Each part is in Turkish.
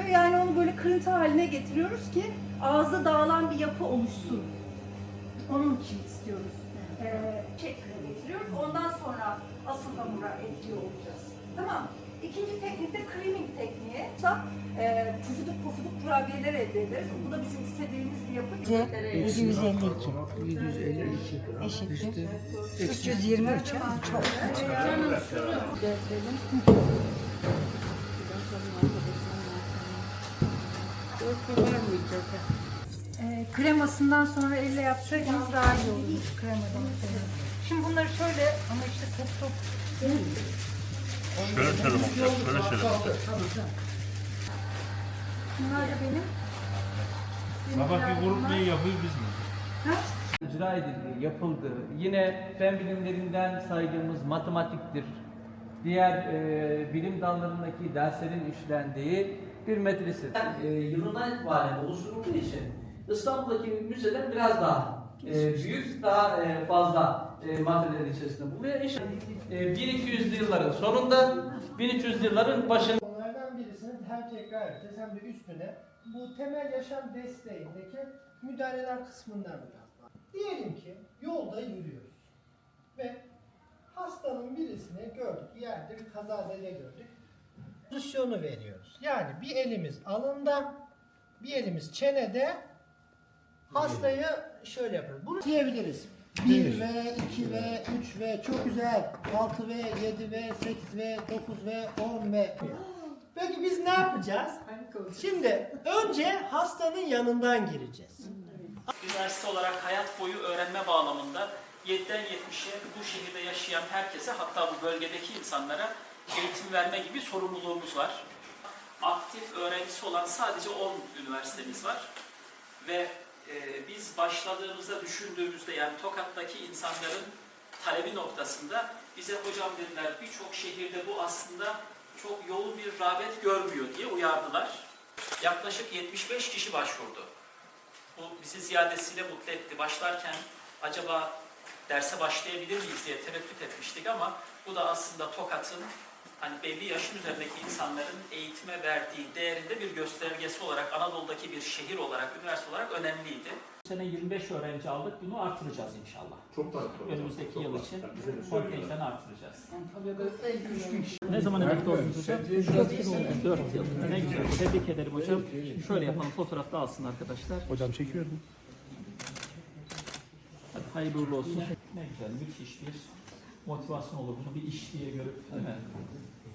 Yani onu böyle kırıntı haline getiriyoruz ki ağızda dağılan bir yapı oluşsun. Onun için istiyoruz. Ee, şekline getiriyoruz. Ondan sonra asıl hamura ekliyor olacağız. Tamam. İkinci teknik de creaming tekniği. E, pufuduk pufuduk kurabiyeler elde ederiz. Bu da bizim istediğimiz bir yapı. 752 752 eşittir 323 çok Ee, kremasından sonra elle yapsaydınız daha iyi olurmuş kremadan sonra. Şimdi bunları şöyle ama işte çok çok Şöyle şöyle bakacağız. Şöyle şöyle bakacağız. bunlar da benim. Sabahki grup neyi yapıyor biz mi? icra edildi, yapıldı. Yine fen bilimlerinden saydığımız matematiktir. Diğer e, bilim dallarındaki derslerin işlendiği bir medrese. e, yılından itibaren oluşturulduğu için İstanbul'daki müzeler biraz daha e, büyük, daha e, fazla e, maddelerin içerisinde buluyor. İşte, E, 1200'lü yılların sonunda, 1300'lü yılların başında Onlardan birisini hem tekrar edeceğiz hem de üstüne bu temel yaşam desteğindeki müdahaleler kısmından biraz bahsedelim. Diyelim ki yolda yürüyoruz ve hastanın birisini gördük, yerde bir kazazede gördük. Pozisyonu veriyoruz. Yani bir elimiz alında, bir elimiz çenede, hastayı şöyle yapıyoruz. Bunu diyebiliriz. 1 ve 2 ve 3 ve çok güzel. 6 ve 7 ve 8 ve 9 ve 10 ve Peki biz ne yapacağız? Şimdi önce hastanın yanından gireceğiz. Üniversite olarak hayat boyu öğrenme bağlamında 7'den 70'e bu şehirde yaşayan herkese hatta bu bölgedeki insanlara eğitim verme gibi sorumluluğumuz var. Aktif öğrencisi olan sadece 10 üniversitemiz var ve e, biz başladığımızda düşündüğümüzde yani Tokat'taki insanların talebi noktasında bize hocam dediler birçok şehirde bu aslında çok yoğun bir rağbet görmüyor diye uyardılar. Yaklaşık 75 kişi başvurdu. Bu bizi ziyadesiyle mutlu etti. Başlarken acaba derse başlayabilir miyiz diye tereddüt etmiştik ama bu da aslında Tokat'ın hani belli yaşın üzerindeki insanların eğitime verdiği değerinde bir göstergesi olarak Anadolu'daki bir şehir olarak, üniversite olarak önemliydi. Bu sene 25 öğrenci aldık. Bunu artıracağız inşallah. Çok daha Önümüzdeki yıl için kontenjanı artıracağız. Ne zaman emekli oldunuz hocam? 4 yıl. Ne güzel. Tebrik ederim hocam. Şöyle yapalım. Fotoğraf da alsın arkadaşlar. Hocam çekiyorum. Hayırlı uğurlu olsun. Ne güzel, müthiş bir motivasyon olur bunu bir iş diye görüp değil mi?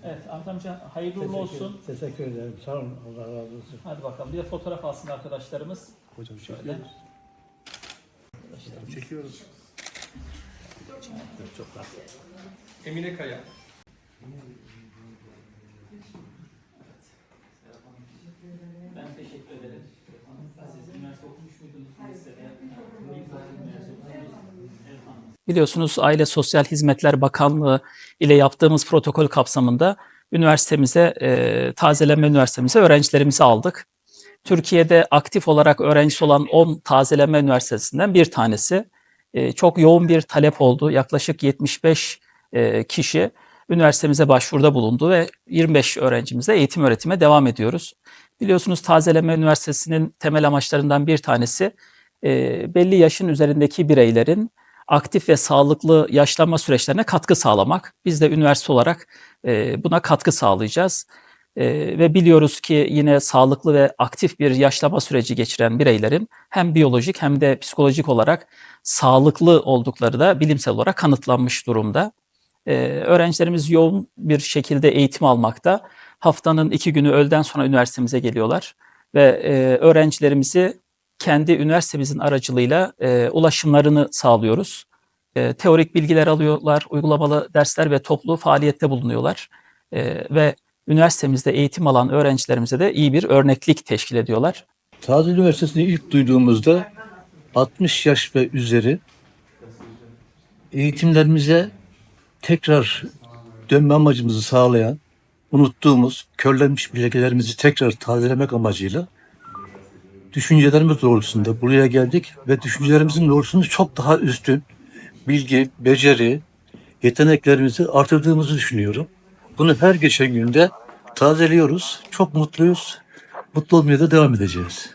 Evet, Ahmet amca hayırlı uğurlu olsun. Teşekkür ederim. Sağ olun. Allah razı olsun. Hadi bakalım bir de fotoğraf alsın arkadaşlarımız. Hocam Şöyle. çekiyoruz. Çekiyoruz. Emine Kaya. Ben teşekkür ederim. Siz üniversite okumuş Biliyorsunuz Aile Sosyal Hizmetler Bakanlığı ile yaptığımız protokol kapsamında üniversitemize, e, tazeleme üniversitemize öğrencilerimizi aldık. Türkiye'de aktif olarak öğrencisi olan 10 tazeleme üniversitesinden bir tanesi. E, çok yoğun bir talep oldu. Yaklaşık 75 e, kişi üniversitemize başvuruda bulundu ve 25 öğrencimize eğitim öğretime devam ediyoruz. Biliyorsunuz Tazeleme Üniversitesi'nin temel amaçlarından bir tanesi e, belli yaşın üzerindeki bireylerin aktif ve sağlıklı yaşlanma süreçlerine katkı sağlamak. Biz de üniversite olarak e, buna katkı sağlayacağız. E, ve biliyoruz ki yine sağlıklı ve aktif bir yaşlanma süreci geçiren bireylerin hem biyolojik hem de psikolojik olarak sağlıklı oldukları da bilimsel olarak kanıtlanmış durumda. E, öğrencilerimiz yoğun bir şekilde eğitim almakta. Haftanın iki günü öğleden sonra üniversitemize geliyorlar ve e, öğrencilerimizi kendi üniversitemizin aracılığıyla e, ulaşımlarını sağlıyoruz. E, teorik bilgiler alıyorlar, uygulamalı dersler ve toplu faaliyette bulunuyorlar. E, ve üniversitemizde eğitim alan öğrencilerimize de iyi bir örneklik teşkil ediyorlar. Taze Üniversitesi'ni ilk duyduğumuzda 60 yaş ve üzeri eğitimlerimize tekrar dönme amacımızı sağlayan, unuttuğumuz, körlenmiş bilgilerimizi tekrar tazelemek amacıyla düşüncelerimiz doğrultusunda buraya geldik ve düşüncelerimizin doğrultusunda çok daha üstün bilgi, beceri, yeteneklerimizi artırdığımızı düşünüyorum. Bunu her geçen günde tazeliyoruz. Çok mutluyuz. Mutlu olmaya da devam edeceğiz.